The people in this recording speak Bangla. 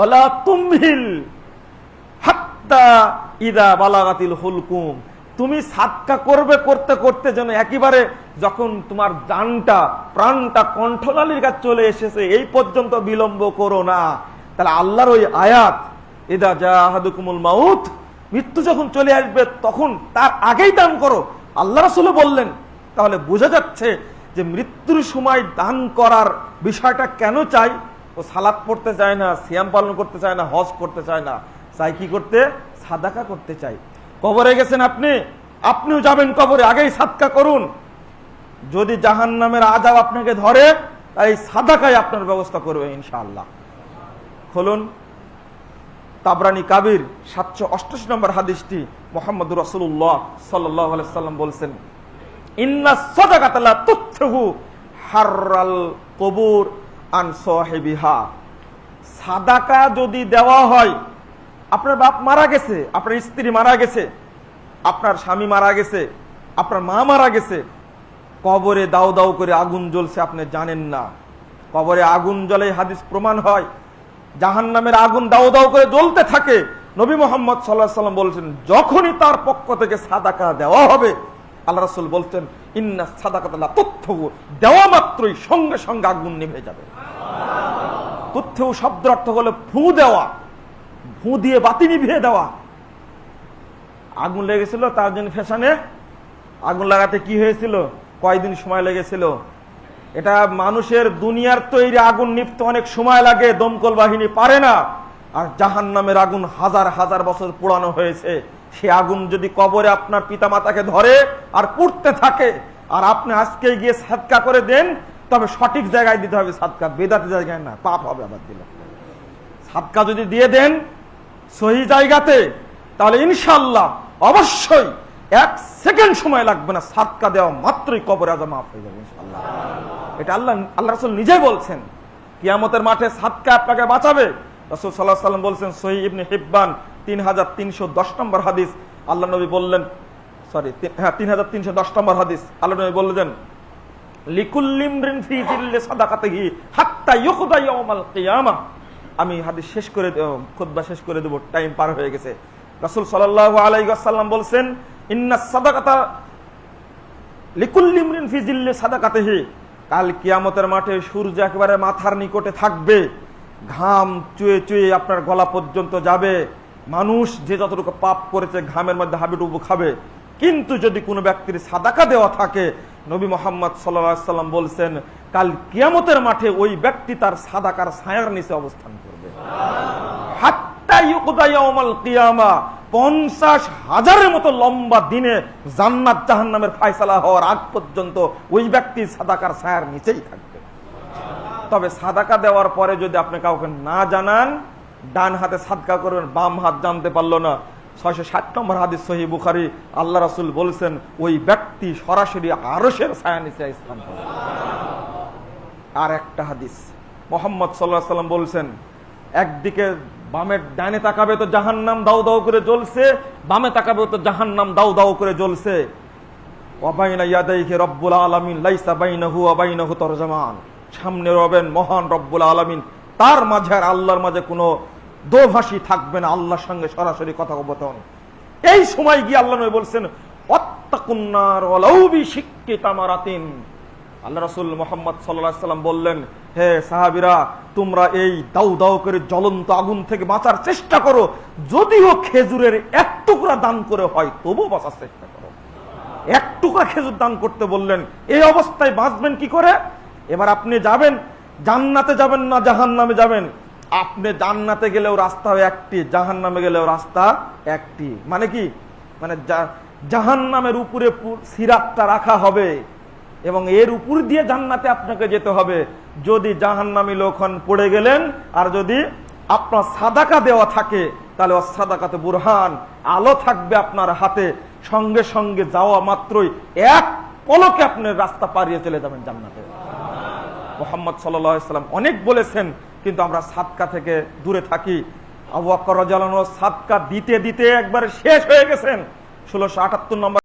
ওলা তুমহিল হাত্তা ইদা বালাগাতিল হুলকুম। তুমি সাদকা করবে, করতে করতে যেন একেবারে যখন তোমার জানটা, প্রাণটা কণ্ঠনালীর কাছে চলে এসেছে, এই পর্যন্ত বিলম্ব করো না। তাহলে আল্লাহর ওই আয়াত, ইদা জাহাদুকুমুল মাউত, মৃত্যু যখন চলে আসবে, তখন তার আগেই দান করো। আল্লাহ রাসূল বললেন, তাহলে বোঝা যাচ্ছে যে মৃত্যুর সময় দান করার বিষয়টা কেন চাই? ও সালাদ পড়তে চায় না, সিয়াম পালন করতে চায় না, হজ করতে চায় না। চাই কি করতে? সাদাকা করতে চাই কবরে গেছেন আপনি? আপনিও যাবেন কবরে, আগেই সাদকা করুন। যদি জাহান নামের আজাব আপনাকে ধরে এই সাদাকায় আপনার ব্যবস্থা করবে ইনশাআল্লাহ। খুলুন। তাবরানি কাবির, সাতশো অষ্টাশি নম্বর হাদিসটি মোহাম্মদ রসুল্লাহ সাল্লাহ সাল্লাম বলছেন, ইন্না সদাকাতালা তুচ্ছহু হাররাল কবুর। আন সাহেবিহা। সাদাকা যদি দেওয়া হয়, আপনার বাপ মারা গেছে, আপনার স্ত্রী মারা গেছে, আপনার স্বামী মারা গেছে, আপনার মা মারা গেছে, কবরে দাও দাও করে আগুন জ্বলছে, আপনি জানেন না। কবরে আগুন জ্বলে হাদিস প্রমাণ হয় জাহান নামের আগুন দাও দাও করে জ্বলতে থাকে। নবী মোহাম্মদ সাল্লাহ সাল্লাম বলছেন, যখনই তার পক্ষ থেকে সাদাকা দেওয়া হবে আল্লাহ রাসুল বলছেন ইন্না সাদাকা তথ্য দেওয়া মাত্রই সঙ্গে সঙ্গে আগুন নিভে যাবে। তথ্য শব্দ অর্থ হলো ফু দেওয়া, ফু দিয়ে বাতি নিভিয়ে দেওয়া। আগুন লেগেছিল, তার জন্য ফ্যাশনে আগুন লাগাতে কি হয়েছিল? কয়দিন সময় লেগেছিল? এটা মানুষের দুনিয়ার তৈরি আগুন নিপতে অনেক সময় লাগে, দমকল বাহিনী পারে না। আর জাহান নামের আগুন হাজার হাজার বছর পোড়ানো হয়েছে। সে আগুন যদি কবরে আপনার পিতা মাতাকে ধরে আর পুড়তে থাকে, আর আপনি আজকে গিয়ে সাদকা করে দেন, তবে সঠিক জায়গায় দিতে হবে সাদকা। বেদাতে জায়গায় না, পাপ হবে আবার দিলে। সাদকা যদি দিয়ে দেন সহি জায়গাতে, তাহলে ইনশাল্লাহ অবশ্যই এক সেকেন্ড সময় লাগবে না সাদকা দেওয়া, মাত্রই কবরে আজা মাফ হয়ে যাবে ইনশাল্লাহ এটা আল্লাহ আল্লাহ রসুল নিজেই বলছেন, কিয়ামতের মাঠে সাদকা আপনাকে বাঁচাবে রসুল সাল্লাহ সাল্লাম বলছেন সহি ইবনে হিব্বান তিন হাজার তিনশো দশ নম্বর হাদিস। আল্লাহ নবী বললেন, সরি হ্যাঁ তিন হাজার তিনশো দশ নম্বর হাদিস। আল্লাহ নবী বললেন আমি হাদিস শেষ করে খুতবা শেষ করে দেবো, টাইম পার হয়ে গেছে। রাসুল সাল্লাল্লাহু আলাইহি ওয়াসাল্লাম বলছেন ইন্নাস সাদাকাতা লিকুল্লিমরিন ফি জিল্লি সাদাকাতিহি। কাল কিয়ামতের মাঠে সূর্য একেবারে মাথার নিকটে থাকবে। ঘাম চুয়ে চুয়ে আপনার গলা পর্যন্ত যাবে। মানুষ যে যতটুকু পাপ করেছে, ঘামের মধ্যে হাবিডুবু খাবে। কিন্তু যদি কোনো ব্যক্তির সাদাকা দেওয়া থাকে, নবী মোহাম্মদ সাল্লাম বলছেন, কাল কিয়ামতের মাঠে ওই ব্যক্তি তার সাদাকার ছায়ার নিচে অবস্থান করবে। পঞ্চাশ হাজারের মতো লম্বা দিনে জান্নাত জাহান নামের ফায়সালা হওয়ার আগ পর্যন্ত ওই ব্যক্তি সাদাকার ছায়ার নিচেই থাকবে। তবে সাদাকা দেওয়ার পরে যদি আপনি কাউকে না জানান, ডান হাতে সাদকা করবেন, বাম হাত জানতে পারল না। ছয়শো ষাট নম্বর হাদিস সহি বুখারি, আল্লাহ রাসুল বলছেন, ওই ব্যক্তি সরাসরি আরসের ছায়া নিচে পাবে আর একটা হাদিস, মোহাম্মদ সাল্লাহ সাল্লাম বলছেন, একদিকে বামের ডানে তাকাবে তো জাহান নাম দাউ দাউ করে জ্বলছে, বামে তাকাবে তো জাহান নাম দাউ দাউ করে জ্বলছে। অবাইনা ইয়াদাইকে রব্বুল আলমিন লাইসা বাইনাহু অবাইনাহু তরজামান। সামনে রবেন মহান রব্বুল আলমিন। তার মাঝে আর আল্লাহর মাঝে কোনো দোভাষী থাকবে না, আল্লাহর সঙ্গে সরাসরি কথা বতন এই সময় গিয়ে আল্লাহ নবী বলছেন সাহাবিরা, তোমরা এই দাউ দাউ করে জ্বলন্ত আগুন থেকে বাঁচার চেষ্টা করো। যদিও খেজুরের দান করে হয় তবু বাঁচার চেষ্টা খেজুর দান করতে বললেন, এই অবস্থায় বাঁচবেন কি করে? এবার আপনি যাবেন, জান্নাতে যাবেন না জাহান নামে যাবেন? আপনি জান্নাতে গেলেও রাস্তা একটি জাহান নামে গেলেও রাস্তা একটি। মানে কি? মানে জাহান নামের উপরে সিরাতটা রাখা হবে এবং এর উপর দিয়ে জান্নাতে আপনাকে যেতে হবে। যদি জাহান নামী লোখন পড়ে গেলেন, আর যদি আপনার সাদাকা দেওয়া থাকে, তাহলে সাদাকাতে বুরহান, আলো থাকবে আপনার হাতে। সঙ্গে সঙ্গে যাওয়া মাত্রই এক পলকে আপনি রাস্তা পারিয়ে চলে যাবেন জান্নাতে। মোহাম্মদ সাল্লাম অনেক বলেছেন, কিন্তু আমরা সাতকা থেকে দূরে থাকি। আবু আক্কর সাতকা দিতে দিতে একবার শেষ হয়ে গেছেন। ষোলোশো আটাত্তর নম্বর